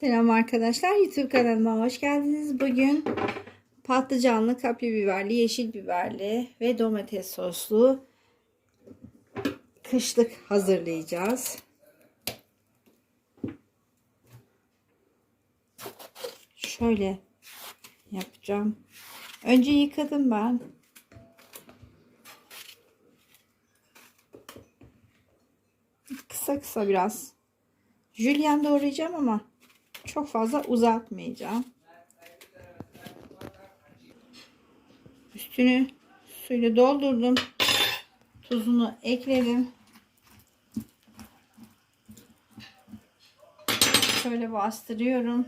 Selam arkadaşlar YouTube kanalıma hoş geldiniz. Bugün patlıcanlı, kapya biberli, yeşil biberli ve domates soslu kışlık hazırlayacağız. Şöyle yapacağım. Önce yıkadım ben. Kısa kısa biraz. Jülyen doğrayacağım ama çok fazla uzatmayacağım. Üstünü suyla doldurdum. Tuzunu ekledim. Şöyle bastırıyorum.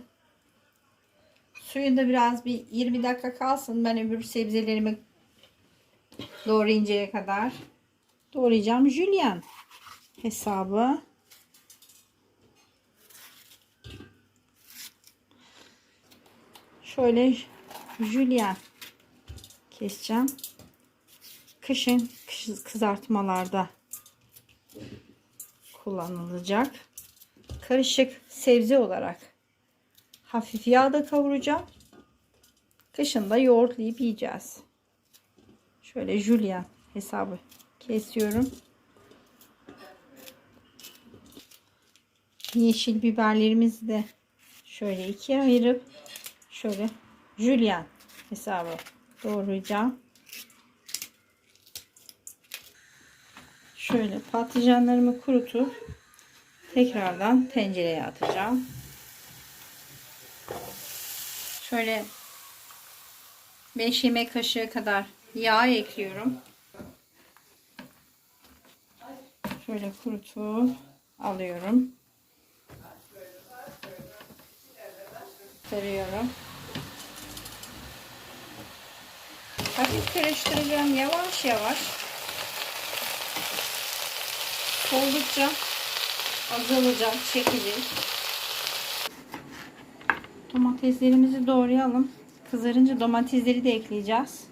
Suyu da biraz bir 20 dakika kalsın. Ben öbür sebzelerimi doğrayıncaya kadar doğrayacağım. Jülyen hesabı. Şöyle jülyen keseceğim. Kışın kış- kızartmalarda kullanılacak. Karışık sebze olarak hafif yağda kavuracağım. Kışın da yoğurtlayıp yiyeceğiz. Şöyle jülyen hesabı kesiyorum. Yeşil biberlerimizi de şöyle ikiye ayırıp şöyle jülyen hesabı doğrayacağım. Şöyle patlıcanlarımı kurutup tekrardan tencereye atacağım. Şöyle 5 yemek kaşığı kadar yağ ekliyorum. Şöyle kurutup alıyorum. Sarıyorum. Hafif karıştıracağım yavaş yavaş. Oldukça azalacak, çekecek. Domateslerimizi doğrayalım. Kızarınca domatesleri de ekleyeceğiz.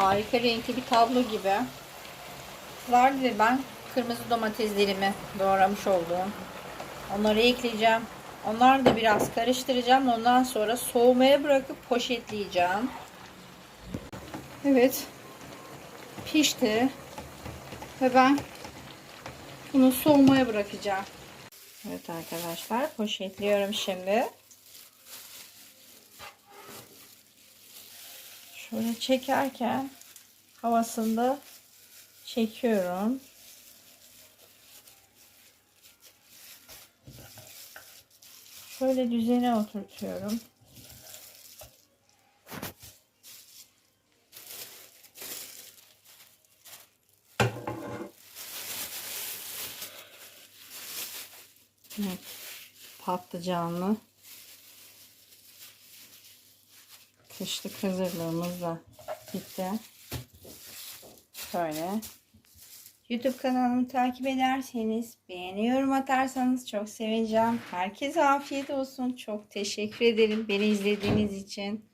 Harika renkli bir tablo gibi. Vardı ve ben kırmızı domateslerimi doğramış olduğum. Onları ekleyeceğim. Onları da biraz karıştıracağım. Ondan sonra soğumaya bırakıp poşetleyeceğim. Evet. Pişti. Ve ben bunu soğumaya bırakacağım. Evet arkadaşlar poşetliyorum şimdi. Şöyle çekerken havasında çekiyorum. Şöyle düzene oturtuyorum. Evet, patlıcanlı kışlık hazırlığımız da bitti. Şöyle. YouTube kanalımı takip ederseniz, beğeni yorum atarsanız çok seveceğim. Herkese afiyet olsun. Çok teşekkür ederim beni izlediğiniz için.